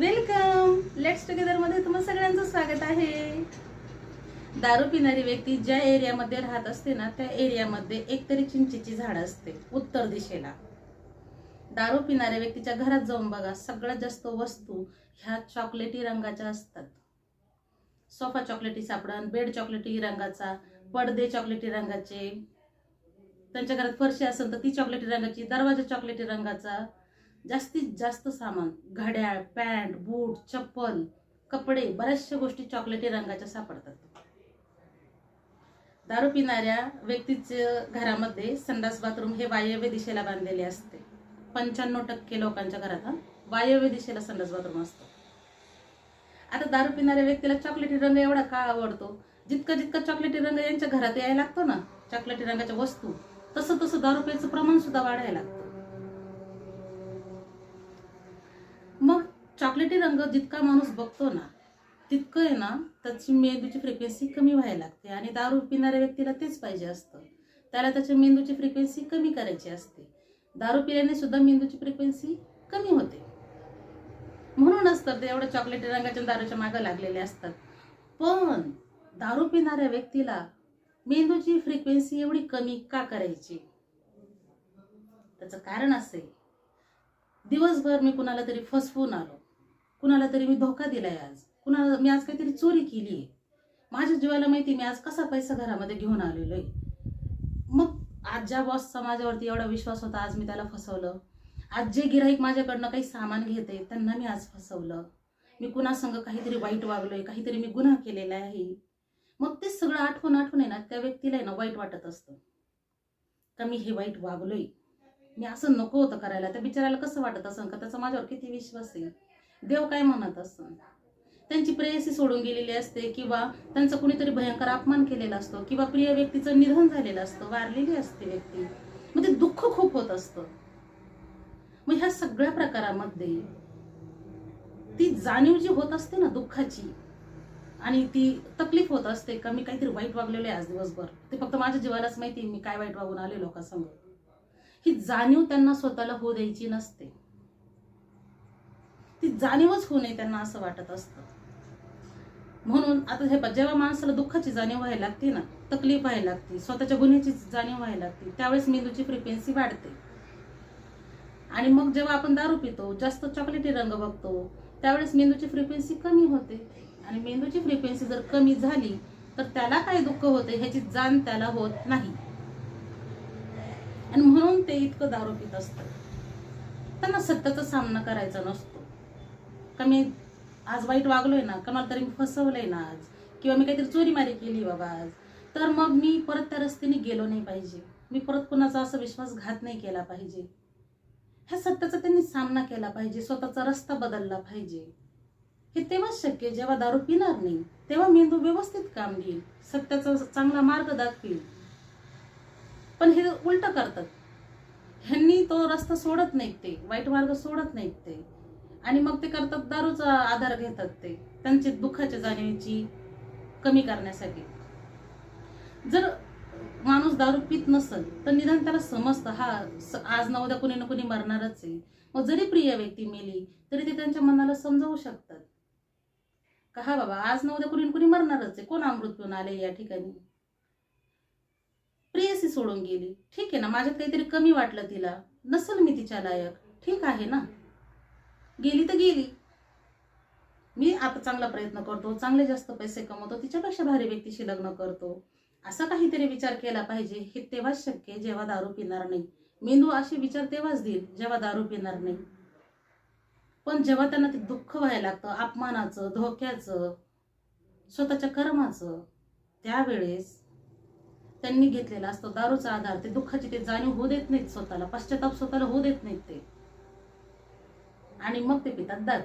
Welcome. Let's टुगेदरमध्ये मध्ये सगळ्यांचं स्वागत आहे. दारू पिणारी व्यक्ती ज्या एरियामध्ये राहत असते ना त्या एरियामध्ये एकतरी चिंचेची झाड असते उत्तर दिशेला. दारू पिणाऱ्या व्यक्तीच्या घरात जाऊन बघा सगळ्यात जास्त वस्तू ह्या चॉकलेटी रंगाच्या असतात. सोफा चॉकलेटी सापडन बेड चॉकलेटी रंगाचा पडदे चॉकलेटी रंगाचे त्यांच्या घरात फरशी असेल तर ती चॉकलेटी रंगाची दरवाजा चॉकलेटी रंगाचा जास्तीत जास्त सामान घड्याळ पॅन्ट बूट चप्पल कपडे बऱ्याचशा गोष्टी चॉकलेटी रंगाच्या सापडतात. दारू पिणाऱ्या व्यक्तीच्या घरामध्ये संडास बाथरूम हे वायव्य दिशेला बांधलेले असते. पंच्याण्णव टक्के लोकांच्या घरात हा वायव्य दिशेला संडास बाथरूम असतो. आता दारू पिणाऱ्या व्यक्तीला चॉकलेटी रंग एवढा का आवडतो? जितका जितका चॉकलेटी रंग यांच्या घरात यायला लागतो ना चॉकलेटी रंगाच्या वस्तू तसं तसं दारू प्यायचं प्रमाण सुद्धा वाढायला लागतं. चॉकलेटी रंग जितका माणूस बघतो ना तितकं आहे ना त्याची मेंदूची फ्रिक्वेन्सी कमी व्हायला लागते आणि दारू पिणाऱ्या व्यक्तीला तेच पाहिजे असतं. त्याला त्याच्या मेंदूची फ्रिक्वेन्सी कमी करायची असते. दारू पिल्याने सुद्धा मेंदूची फ्रिक्वेन्सी कमी होते. म्हणूनच तर ते एवढ्या चॉकलेटी रंगाच्या दारूच्या मागं लागलेले असतात. पण दारू पिणाऱ्या व्यक्तीला मेंदूची फ्रिक्वेन्सी एवढी कमी का करायची? त्याचं कारण असे. दिवसभर मी कुणाला तरी फसवून आलो. कुणाला तरी मी धोका दिलाय आज. कुणाला मी आज काहीतरी चोरी केली आहे माझ्या जीवाला माहिती मी आज कसा पैसा घरामध्ये घेऊन आलेलो आहे मग आज ज्या बॉसचा माझ्यावरती एवढा विश्वास होता आज मी त्याला फसवलं. आज जे गिराईक माझ्याकडनं काही सामान घेते त्यांना मी आज फसवलं. मी कुणासंग काहीतरी वाईट वागलोय काहीतरी मी गुन्हा केलेला आहे. मग ते सगळं आठवण आठवण आहे ना त्या व्यक्तीला आहे ना वाईट वाटत असतं. का मी हे वाईट वागलोय? मी असं नको होतं करायला. त्या बिचाराला कसं वाटत असं का त्याचा माझ्यावर किती विश्वास आहे? देव काय म्हणत असं त्यांची प्रेयसी सोडून गेलेली असते किंवा त्यांचा कुणीतरी भयंकर अपमान केलेला असतो किंवा प्रिय व्यक्तीचं निधन झालेलं असतं वारलेली असते व्यक्ती. मग ते दुःख खूप होत असतं. मग ह्या सगळ्या प्रकारामध्ये ती जाणीव जी होत असते ना दुःखाची आणि ती तकलीफ होत असते का मी काहीतरी वाईट वागलेलो आहे आज दिवसभर ते फक्त माझ्या जीवालाच माहिती मी काय वाईट वागून आले लोकांसमोर. ही जाणीव त्यांना स्वतःला होऊ द्यायची नसते. ती जाणीवच होऊ नये त्यांना असं वाटत असतं. म्हणून आता हे जेव्हा माणसाला दुःखाची जाणीव व्हायला लागते ना तकलीफ व्हायला लागते स्वतःच्या गुन्ह्याची जाणीव व्हायला लागते त्यावेळेस मेंदूची फ्रिक्वेन्सी वाढते. आणि मग जेव्हा आपण दारू पितो जास्त चॉकलेटी रंग बघतो त्यावेळेस मेंदूची फ्रिक्वेन्सी कमी होते. आणि मेंदूची फ्रिक्वेन्सी जर कमी झाली तर त्याला काय दुःख होते ह्याची जाण त्याला होत नाही. आणि म्हणून ते इतकं दारू पित असतं. त्यांना सत्याचा सामना करायचा नसतो. का मी आज वाईट वागलोय ना का मला तरी मी फसवलंय ना आज? किंवा मी काहीतरी चोरीमारी केली बाबा आज? तर मग मी परत त्या रस्त्याने गेलो नाही पाहिजे. मी परत कुणाचा असा विश्वासघात नाही केला पाहिजे. ह्या सत्याचा त्यांनी सामना केला पाहिजे स्वतःचा रस्ता बदलला पाहिजे. हे तेव्हाच शक्य जेव्हा दारू पिणार नाही तेव्हा मेंदू व्यवस्थित काम घेईल सत्याचा चांगला मार्ग दाखवेल. पण हे उलट करतात. ह्यांनी तो रस्ता सोडत नाहीत ते वाईट मार्ग सोडत नाहीत ते. आणि मग ते करतात दारूचा आधार घेतात ते. त्यांची दुःखाच्या जाणीची कमी करण्यासाठी. जर माणूस दारू पित नसल तर निदान त्याला समजतं हा आज ना उद्या कुणी ना कुणी मरणारच आहे. मग जरी प्रिय व्यक्ती मेली तरी ते त्यांच्या मनाला समजावू शकतात. का हा बाबा आज ना उद्या कुणी ना कुणी मरणारच आहे. कोण अमृत पिऊन आले या ठिकाणी? प्रियसी सोडून गेली. ठीक आहे ना माझ्यात काहीतरी कमी वाटलं तिला. नसल मी तिच्या लायक. ठीक आहे ना? गेली तर गेली. मी आता चांगला प्रयत्न करतो चांगले जास्त पैसे कमवतो तिच्यापेक्षा भारी व्यक्तीशी लग्न करतो. असा काहीतरी विचार केला पाहिजे हे तेव्हाच शक्य जेव्हा दारू पिणार नाही. मेंदू असे विचार तेव्हाच देईल जेव्हा दारू पिणार नाही. पण जेव्हा त्यांना ते दुःख व्हायला लागतं अपमानाचं धोक्याचं स्वतःच्या कर्माचं त्यावेळेस त्यांनी घेतलेला असतो दारूचा आधार. ते दुःखाची ते जाणीव होऊ देत नाहीत स्वतःला पश्चाताप स्वतःला होऊ देत नाहीत ते. आणि मग ते पितात दारू.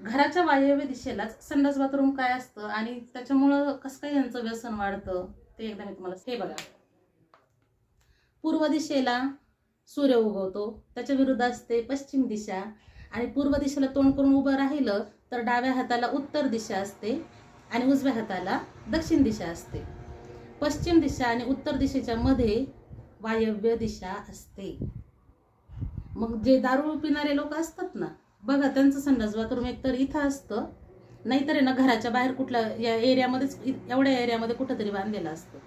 घराच्या वायव्य दिशेलाच संडास बाथरूम काय असतं आणि त्याच्यामुळं कसं काय यांचं व्यसन वाढतं ते एकदा मी तुम्हाला हे बघा. पूर्व दिशेला सूर्य उगवतो त्याच्या विरुद्ध असते पश्चिम दिशा. आणि पूर्व दिशेला तोंड करून उभं राहिलं तर डाव्या हाताला उत्तर दिशा असते आणि उजव्या हाताला दक्षिण दिशा असते. पश्चिम दिशा आणि उत्तर दिशेच्या मध्ये वायव्य दिशा असते. मग जे दारू पिणारे लोक असतात ना बघा त्यांचं संडास बाथरूम एकतर इथं असतं नाहीतर ना घराच्या बाहेर कुठल्या या एरियामध्येच एवढ्या एरियामध्ये कुठंतरी बांधलेलं असतं.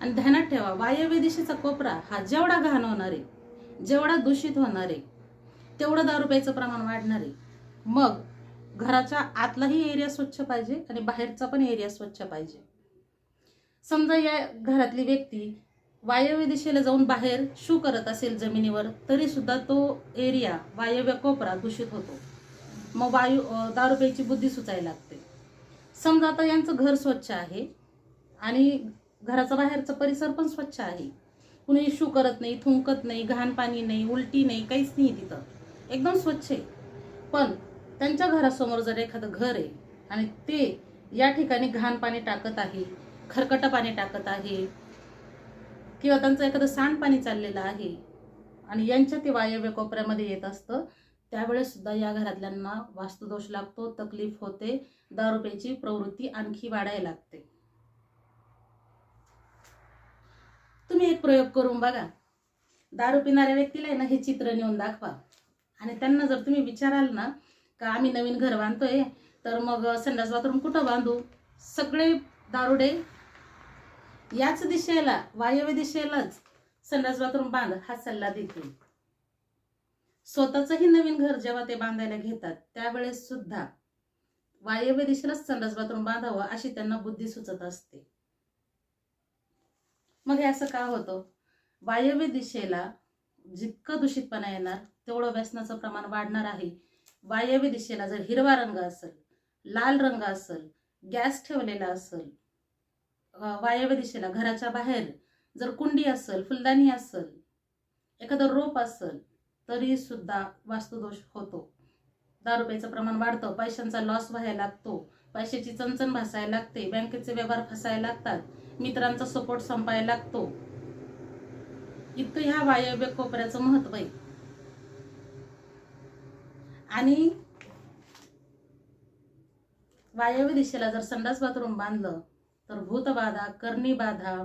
आणि ध्यानात ठेवा वायव्य दिशेचा कोपरा हा जेवढा घाण होणार आहे जेवढा दूषित होणार आहे तेवढं दारू प्यायचं प्रमाण वाढणार आहे. मग घराच्या आतलाही एरिया स्वच्छ पाहिजे आणि बाहेरचा पण एरिया स्वच्छ पाहिजे. समजा या घरातली व्यक्ती वायव्य दिशेला जाऊन बाहेर शू करत असेल जमिनीवर तरी सुद्धा तो एरिया वायव्य कोपरा दूषित होतो. मग वायू दारुपेची बुद्धी सुचायला लागते. समजा आता यांचं घर स्वच्छ आहे आणि घराचा बाहेरचा परिसर पण स्वच्छ आहे. कुणी शू करत नाही थुंकत नाही घाण पाणी नाही उलटी नाही काहीच नाही तिथं. एकदम स्वच्छ आहे. पण त्यांच्या घरासमोर जर एखादं घर आहे आणि ते या ठिकाणी घाण पाणी टाकत आहे खरकटं पाणी टाकत आहे किंवा त्यांचं एखादं सांडपाणी चाललेलं आहे आणि यांच्या ते वायव्य कोपऱ्यामध्ये येत असतं त्यावेळेस सुद्धा या घरातल्यांना वास्तुदोष लागतो तकलीफ होते दारुपेची प्रवृत्ती आणखी वाढायला लागते. तुम्ही एक प्रयोग करून बघा. दारू पिणाऱ्या व्यक्तीला आहे ना हे चित्र नेऊन दाखवा. आणि त्यांना जर तुम्ही विचाराल ना का आम्ही नवीन घर बांधतोय तर मग संडास बाथरूम कुठं बांधू? सगळे दारुडे याच दिशेला वायव्य दिशेलाच संडास बाथरूम बांध हा सल्ला देते. स्वतःचंही नवीन घर जेव्हा ते बांधायला घेतात त्यावेळेस सुद्धा वायव्य दिशेलाच संडास बाथरूम बांधावं अशी त्यांना बुद्धी सुचत असते. मग हे असं का होतं? वायव्य दिशेला जितकं दूषितपणा येणार तेवढं व्यसनाचं प्रमाण वाढणार आहे. वायव्य दिशेला जर हिरवा रंग असेल लाल रंग असेल गॅस ठेवलेला असेल वायव्य दिशेला घराच्या बाहेर. जर कुंडी असेल फुलदाणी असेल एखादं रोप असेल तरी सुद्धा वास्तुदोष होतो. दारू प्यायचं प्रमाण वाढतं पैशांचा लॉस व्हायला लागतो. पैशाची चणचण भासायला लागते बँकेचे व्यवहार फसायला लागतात मित्रांचा सपोर्ट संपायला लागतो. इतकं ह्या वायव्य कोपऱ्याचं महत्त्व आहे. आणि वायव्य दिशेला जर संडास बाथरूम बांधलं तर भूतबाधा करणी बाधा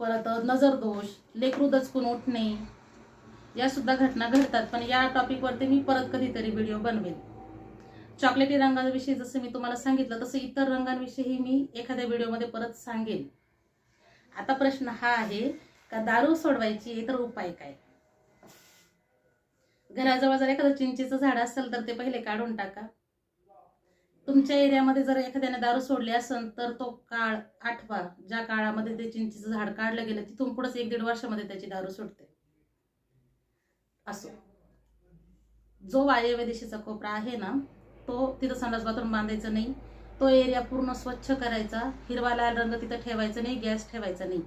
परत नजर दोष लेकरू दचकून उठणे या सुद्धा घटना घडतात. पण या टॉपिकवरती मी परत कधीतरी व्हिडिओ बनवेल चॉकलेटी रंगाविषयी जसं मी तुम्हाला सांगितलं तसं इतर रंगांविषयी मी एखाद्या व्हिडिओमध्ये परत सांगेन. आता प्रश्न हा आहे का दारू सोडवायची तर उपाय काय? घराजवळ जर एखादं चिंचेचं झाड असेल तर ते पहिले काढून टाका. तुमच्या एरियामध्ये जर एखाद्याने दारू सोडली असेल तर तो काळ आठवा. ज्या काळामध्ये ते चिंचेचं झाड काढलं गेलं तिथून पुढेच एक दीड वर्षामध्ये त्याची दारू सुटते. असो. जो वायव्य दिशेचा कोपरा आहे ना तो तिथं संडास बाथरूम बांधायचा नाही. तो एरिया पूर्ण स्वच्छ करायचा. हिरवा लाल रंग तिथं ठेवायचा नाही गॅस ठेवायचा नाही.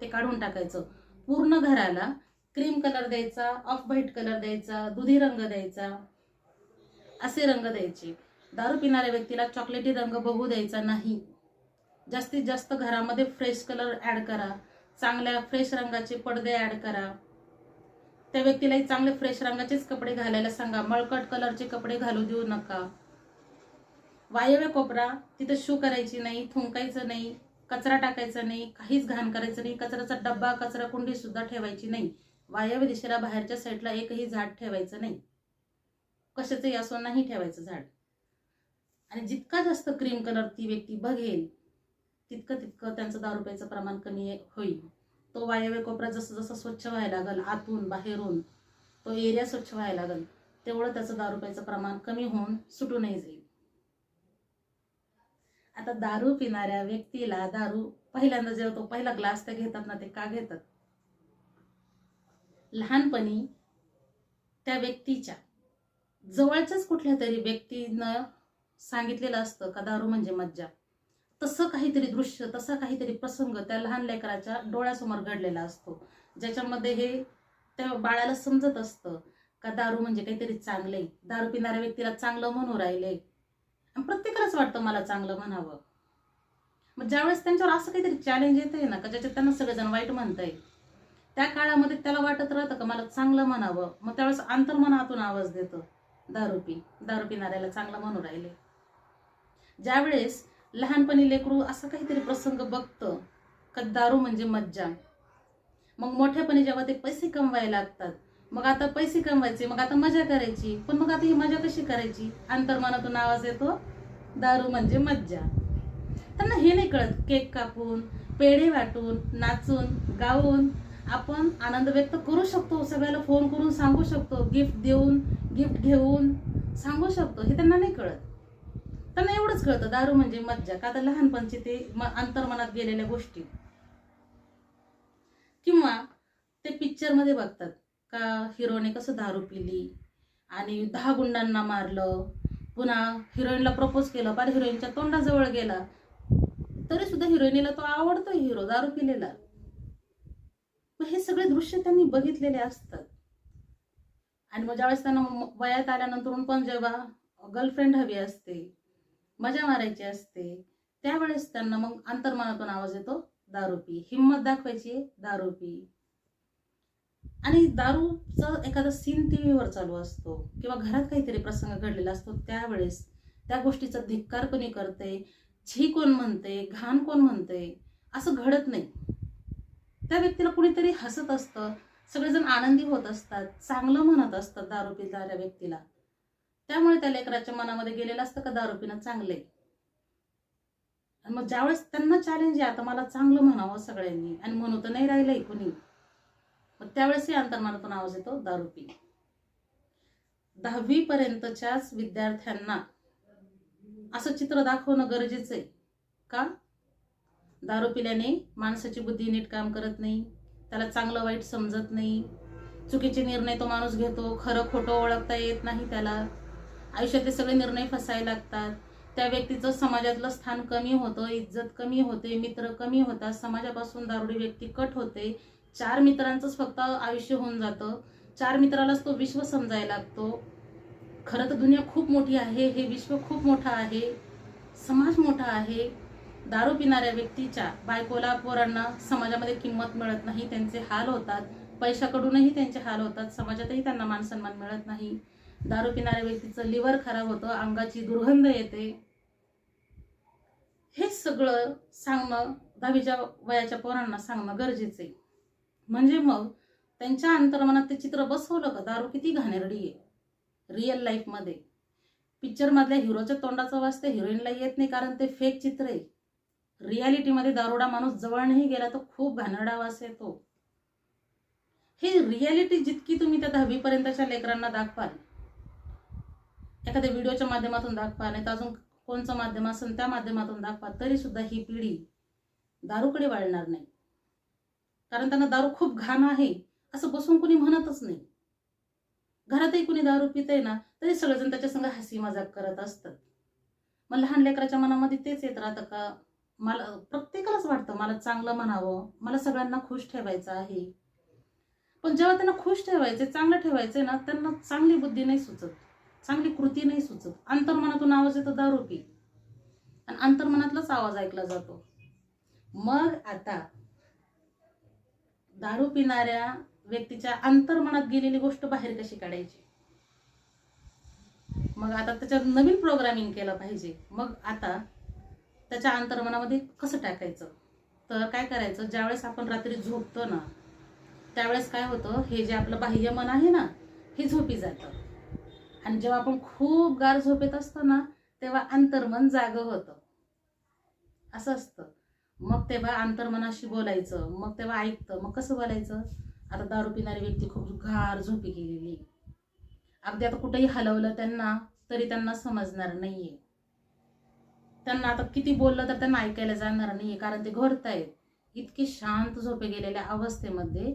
ते काढून टाकायचं. पूर्ण घराला क्रीम कलर द्यायचा ऑफ व्हाईट कलर द्यायचा दुधी रंग द्यायचा असे रंग द्यायचे. दारू पिणाऱ्या व्यक्तीला चॉकलेटी रंग बघू द्यायचा नाही. जास्तीत जास्त घरामध्ये फ्रेश कलर ॲड करा. चांगल्या फ्रेश रंगाचे पडदे ॲड करा. त्या व्यक्तीलाही चांगले फ्रेश रंगाचेच कपडे घालायला सांगा. मळकट कलरचे कपडे घालू देऊ नका. वायव्य कोपरा तिथं शू करायची नाही थुंकायचं नाही कचरा टाकायचा नाही काहीच घाण करायचं नाही कचऱ्याचा डब्बा कचरा कुंडी सुद्धा ठेवायची नाही. वायव्य दिशेला बाहेरच्या साईडला एकही झाड ठेवायचं नाही. कशाचंही असो नाही ठेवायचं झाड. आणि जितका जास्त क्रीम कलर ती व्यक्ती बघेल तितकं तितकं त्यांचं दारू प्यायचं प्रमाण कमी होईल. तो वायव्य कोपरा जसं जसं स्वच्छ व्हायला लागल आतून बाहेरून तो एरिया स्वच्छ व्हायला लागल तेवढं त्याचं दारू प्यायचं प्रमाण कमी होऊन सुटूनही जाईल. आता दारू पिणाऱ्या व्यक्तीला दारू पहिल्यांदा जेव्हा तो पहिला ग्लास ते घेतात ना ते का घेतात? लहानपणी त्या व्यक्तीच्या जवळच्याच कुठल्या तरी व्यक्तीनं सांगितलेलं असतं का दारू म्हणजे मज्जा. तसं काहीतरी दृश्य तसा काहीतरी प्रसंग त्या लहान लेकराच्या डोळ्यासमोर घडलेला असतो. ज्याच्यामध्ये हे त्या बाळाला समजत असतं का दारू म्हणजे काहीतरी चांगले दारू पिणाऱ्या व्यक्तीला चांगलं म्हणू राहिले. प्रत्येकालाच वाटतं मला चांगलं म्हणावं. मग ज्यावेळेस त्यांच्यावर असं काहीतरी चॅलेंज येतंय ना का ज्याच्यात त्यांना सगळेजण वाईट म्हणताय त्या काळामध्ये त्याला वाटत राहतं का मला चांगलं म्हणावं. मग त्यावेळेस अंतर्मनातून आवाज देतो दारू पी. दारू पिणाऱ्याला चांगलं म्हणू राहिले. ज्यावेळेस लहानपणी लेकरू असं काहीतरी प्रसंग बघतं का दारू म्हणजे मज्जा. मग मोठ्यापणी जेव्हा ते पैसे कमवायला लागतात मग आता पैसे कमवायचे मग आता मजा करायची पण मग आता ही मजा कशी करायची? अंतर्मनातून आवाज येतो दारू म्हणजे मज्जा. त्यांना हे नाही कळत केक कापून पेढे वाटून नाचून गाऊन आपण आनंद व्यक्त करू शकतो सगळ्याला फोन करून सांगू शकतो गिफ्ट देऊन गिफ्ट घेऊन सांगू शकतो हे त्यांना नाही कळत. त्यांना एवढंच कळतं दारू म्हणजे मज्जा. का तर लहानपणचे ते म- अंतर्मनात गेलेल्या गोष्टी. किंवा ते पिक्चरमध्ये बघतात का हिरोने कसं दारू पिली आणि दहा गुंडांना मारलं पुन्हा हिरोईनला प्रपोज केलं पार हिरोईनच्या तोंडाजवळ गेला. तरी सुद्धा हिरोईनीला तो आवडतो हिरो दारू पिलेला. हे सगळे दृश्य त्यांनी बघितलेले असतात. आणि मग ज्यावेळेस त्यांना वयात आल्यानंतर पण जेव्हा गर्लफ्रेंड हवी असते मजा मारायची असते. त्यावेळेस त्यांना मग अंतर्मनातून आवाज येतो दारू पी. हिंमत दाखवायची दारू पी. आणि दारूचा एखादा सीन टीव्हीवर चालू असतो किंवा घरात काहीतरी प्रसंग घडलेला असतो त्यावेळेस त्या गोष्टीचा धिक्कार कोणी करते? छी कोण म्हणते? घाण कोण म्हणते? असं घडत नाही. त्या व्यक्तीला कुणीतरी हसत असतं. सगळेजण आनंदी होत असतात. चांगलं म्हणत असतात दारू पिणाऱ्या व्यक्तीला. त्यामुळे त्या लेकराच्या मनामध्ये गेलेलं असतं का दारू पिणं चांगले आणि मग ज्यावेळेस त्यांना चॅलेंज आहे आता मला चांगलं म्हणावं सगळ्यांनी. आणि म्हणू तर नाही राहिलंय कुणी. मग त्यावेळेसही अंतर्मनातून आवाज येतो दारू पी. दहावी पर्यंतच्याच विद्यार्थ्यांना असं चित्र दाखवणं गरजेचं आहे. का? दारू पिल्याने माणसाची बुद्धी नीट काम करत नाही त्याला चांगलं वाईट समजत नाही. चुकीचे निर्णय तो माणूस घेतो खरं खोटं ओळखता येत नाही त्याला. आयुष्यातले सगळे निर्णय फसायला लागतात. त्या व्यक्तीचं समाजातलं स्थान कमी होतं इज्जत कमी होते मित्र कमी होतात समाजापासून दारुडी व्यक्ती कट होते. चार मित्रांचंच फक्त आयुष्य होऊन जातं. चार मित्रालाच तो विश्व समजायला लागतो. खरं तर दुनिया खूप मोठी आहे हे विश्व खूप मोठं आहे. समाज मोठा आहे. दारू पिणाऱ्या व्यक्तीच्या बायकोला पोरांना समाजामध्ये किंमत मिळत नाही त्यांचे हाल होतात. पैशाकडूनही त्यांचे हाल होतात. समाजातही त्यांना मानसन्मान मिळत नाही. दारू पिणाऱ्या व्यक्तीचं लिव्हर खराब होतं अंगाची दुर्गंध येते. हे सगळं सांगणं दहावीच्या वयाच्या पोरांना सांगणं गरजेचं आहे म्हणजे मग त्यांच्या अंतर्मनात ते चित्र बसवलं का? दारू किती घाणेरडी आहे. रिअल लाईफमध्ये पिक्चरमधल्या हिरोच्या तोंडाचा वाजता हिरोईनला येत नाही कारण ते फेक चित्र आहे. रियालिटीमध्ये दारुडा माणूस जवळ नाही गेला तर खूप घाणेरडा वास येतो. हे रियालिटी जितकी तुम्ही त्या दहावीपर्यंतच्या लेकरांना दाखवाल एखाद्या व्हिडिओच्या माध्यमातून दाखवा नाही तर अजून कोणचं माध्यम असेल त्या माध्यमातून दाखवा तरी सुद्धा ही पिढी दारूकडे वाळणार नाही. कारण त्यांना दारू खूप घाण आहे असं बसून कुणी म्हणतच नाही. घरातही कुणी दारू पितंय ना तरी सगळेजण त्याच्या संग हसी मजाक करत असतात. मग लहान लेकराच्या मनामध्ये तेच येत राहतं का मला प्रत्येकालाच वाटतं मला चांगलं म्हणावं मला सगळ्यांना खुश ठेवायचं आहे. पण जेव्हा त्यांना खुश ठेवायचे चांगलं ठेवायचंय ना त्यांना चांगली बुद्धी नाही सुचत. चांगली कृती नाही सुचत. अंतर्मनातून आवाज येतो दारू पी. आणि अंतर्मनातलाच आवाज ऐकला जातो. मग आता दारू पिणाऱ्या व्यक्तीच्या अंतर्मनात गेलेली गोष्ट बाहेर कशी काढायची? मग आता त्याच्यात नवीन प्रोग्रामिंग केलं पाहिजे. मग आता त्याच्या अंतर्मनामध्ये कसं टाकायचं? तर काय करायचं? ज्यावेळेस आपण रात्री झोपतो ना त्यावेळेस काय होतं? हे जे आपलं बाह्य मन आहे ना हे झोपी जातं. आणि जेव्हा आपण खूप गार झोपेत असतो ना तेव्हा अंतर्मन जाग होतं. असं असतं. मग तेव्हा अंतर्मनाशी बोलायचं मग तेव्हा ऐकतं. मग कसं बोलायचं? आता दारू पिणारी व्यक्ती खूप गार झोपी गेलेली. अगदी आता कुठेही हलवलं त्यांना तरी त्यांना समजणार नाहीये. त्यांना आता किती बोललं तर त्यांना ऐकायला जाणार नाहीये कारण ते घोरतायत. इतके शांत झोपे गेलेल्या अवस्थेमध्ये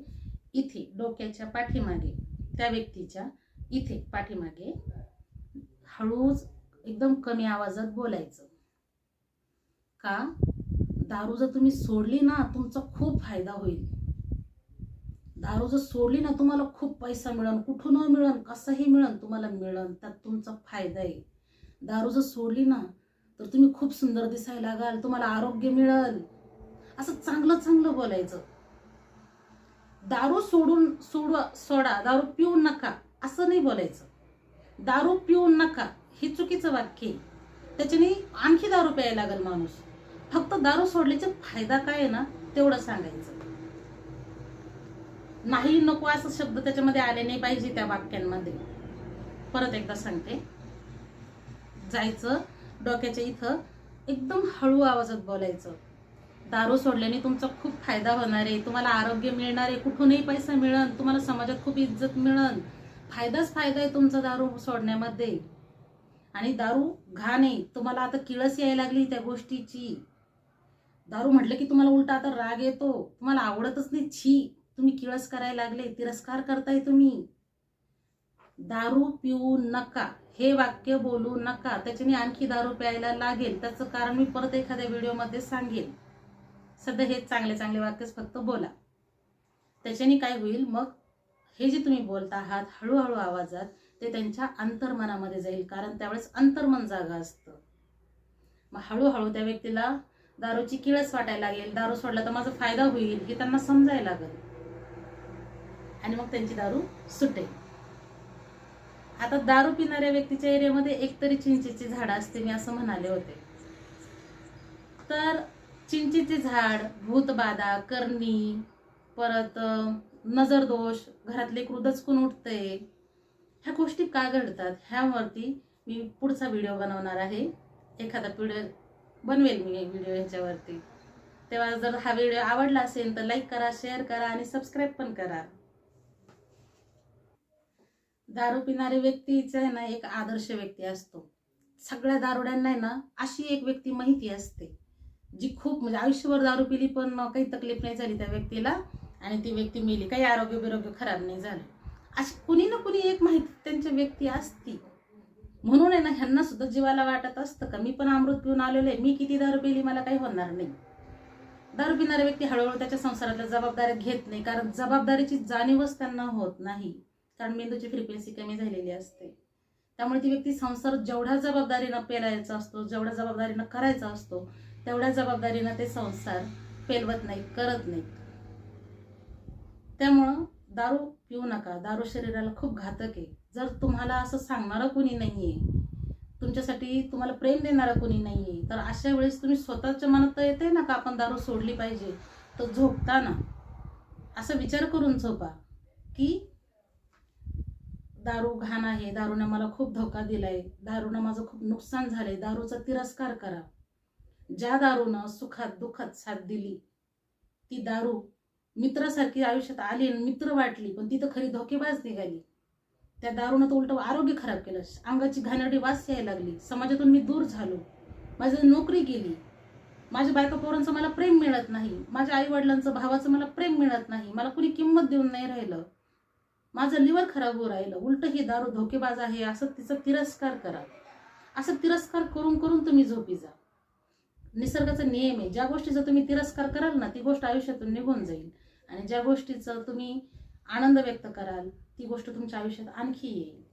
इथे डोक्याच्या पाठीमागे त्या व्यक्तीच्या इथे पाठीमागे हळूच एकदम कमी आवाजात बोलायचं. का? दारू जर तुम्ही सोडली ना तुमचा खूप फायदा होईल. दारू जर सोडली ना तुम्हाला खूप पैसा मिळन कुठून मिळन कसंही मिळन तुम्हाला मिळन त्यात तुमचा फायदा आहे. दारू जर सोडली ना तर तुम्ही खूप सुंदर दिसायला लागाल तुम्हाला आरोग्य मिळेल. असं चांगलं चांगलं बोलायचं. दारू सोडून सोड सोडा दारू पिऊ नका. असं नाही बोलायचं. दारू पिऊ नका. हे चुकीचं वाक्य आहे. त्याच्याने आणखी दारू प्यायला लागेल माणूस. फक्त दारू सोडल्याचा फायदा काय आहे ना तेवढं सांगायचं. नाही नको असं शब्द त्याच्यामध्ये आले नाही पाहिजे त्या वाक्यांमध्ये. परत एकदा सांगते. जायचं डोक्याच्या इथं एकदम हळू आवाजात बोलायचं. दारू सोडल्याने तुमचा खूप फायदा होणार आहे. तुम्हाला आरोग्य मिळणार आहे. कुठूनही पैसा मिळन. तुम्हाला समाजात खूप इज्जत मिळन. फायदाच फायदा आहे तुमचा दारू सोडण्यामध्ये. आणि दारू घाण आहे. तुम्हाला आता किळस यायला लागली त्या गोष्टीची. दारू म्हटलं की तुम्हाला उलटा आता राग येतो. तुम्हाला आवडतच नाही. छी तुम्ही किळस करायला लागले. तिरस्कार करताय तुम्ही. दारू पिऊ नका. हे वाक्य बोलू नका. त्याच्याने आणखी दारू प्यायला लागेल. त्याचं कारण मी परत एखाद्या व्हिडिओमध्ये सांगेन. सध्या हे चांगले चांगले वाक्यच फक्त बोला. त्याच्याने काय होईल? मग हे जे तुम्ही बोलता आहात हळूहळू आवाजात ते त्यांच्या अंतर्मनामध्ये जाईल कारण त्यावेळेस अंतर्मन जागा असतं. मग हळूहळू त्या व्यक्तीला दारूची किळस वाटायला लागेल दारू सोडला तर माझा फायदा होईल हे त्यांना समजायला लागेल. आणि मग त्यांची दारू सुटेल. आता दारू पिणाऱ्या व्यक्तीच्या एरियामध्ये एकतरी चिंचेची झाड असते मी असं म्हणाले होते. तर चिंचेचे झाड भूतबाधा करणी परत नजर दोष घरातले क्रुदचकून उठते ह्या गोष्टी का घडतात? ह्यावरती मी पुढचा व्हिडिओ बनवणार आहे. एखादा व्हिडिओ बनवेल मी व्हिडिओ ह्याच्यावरती. तेव्हा जर हा व्हिडिओ आवडला असेल तर लाईक करा शेअर करा आणि सबस्क्राईब पण करा. दारू पिणारी व्यक्तीचा आहे ना एक आदर्श व्यक्ती असतो. सगळ्या दारुड्यांना आहे ना अशी एक व्यक्ती माहिती असते. जी खूप म्हणजे आयुष्यभर दारू पिली पण काही तकलीफ नाही झाली त्या व्यक्तीला. आणि ती व्यक्ती मेली. काही आरोग्य बिरोग्य खराब नाही झालं. अशी कुणी ना कुणी एक माहिती त्यांच्या व्यक्ती असती. म्हणून आहे ना ह्यांना सुद्धा जीवाला वाटत असतं का मी पण अमृत पिऊन आलेलो आहे. मी किती दारू पिली मला काही होणार नाही. दारू पिणारा व्यक्ती हळूहळू त्याच्या संसारातल्या जबाबदाऱ्या घेत नाही कारण जबाबदारीची जाणीवच त्यांना होत नाही. कारण मेंदूची फ्रिक्वेन्सी कमी झालेली असते. त्यामुळे ती व्यक्ती संसार जेवढ्या जबाबदारीनं पेलायचा असतो जेवढ्या जबाबदारीनं करायचा असतो तेवढ्या जबाबदारीनं ते संसार पेलवत नाही करत नाही. त्यामुळं दारू पिऊ नका. दारू शरीराला खूप घातक आहे. जर तुम्हाला असं सांगणारं कोणी नाही आहे तुमच्यासाठी तुम्हाला प्रेम देणारं कोणी नाहीये तर अशा वेळेस तुम्ही स्वतःच्या मनात तर येते ना का आपण दारू सोडली पाहिजे? तर झोपताना असा विचार करून झोपा की दारू घाण आहे. दारूनं मला खूप धोका दिलाय. दारूनं माझं खूप नुकसान झालंय. दारूचा तिरस्कार करा. ज्या दारूनं सुखात दुःखात साथ दिली ती दारू मित्रासारखी आयुष्यात आली आणि मित्र वाटली पण तिथं खरी धोकेबाज निघाली. त्या दारूनं तर उलट आरोग्य खराब केलं. अंगाची घाणेरडी वास यायला लागली. समाजातून मी दूर झालो. माझी नोकरी गेली. माझ्या बायका पोरांचं मला प्रेम मिळत नाही. माझ्या आई वडिलांचं भावाचं मला प्रेम मिळत नाही. मला कुणी किंमत देऊन नाही राहिलं. माझं लिव्हर खराब होऊ राहिलं. उलट ही दारू धोकेबाज आहे असं तिचा तिरस्कार करा. असं तिरस्कार करून करून तुम्ही झोपी जा. निसर्गाचा नियम आहे. ज्या गोष्टीचा तुम्ही तिरस्कार कराल ना ती गोष्ट आयुष्यातून निघून जाईल. आणि ज्या गोष्टीचं तुम्ही आनंद व्यक्त कराल ती गोष्ट तुमच्या आयुष्यात आणखी येईल.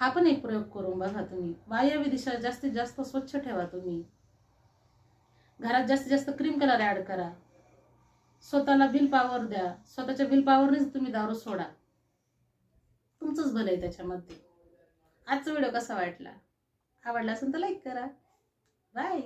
हा पण एक प्रयोग करून बघा तुम्ही. वायव्य दिशा जास्तीत जास्त स्वच्छ ठेवा तुम्ही. घरात जास्तीत जास्त क्रीम कलर ऍड करा. स्वतःला बिल पॉवर द्या. स्वतःच्या बिल पॉवरनेच तुम्ही दारू सोडा. तुमचंच भलं आहे त्याच्यामध्ये. आजचा व्हिडिओ कसा वाटला? आवडला असेल तर लाईक करा. बाय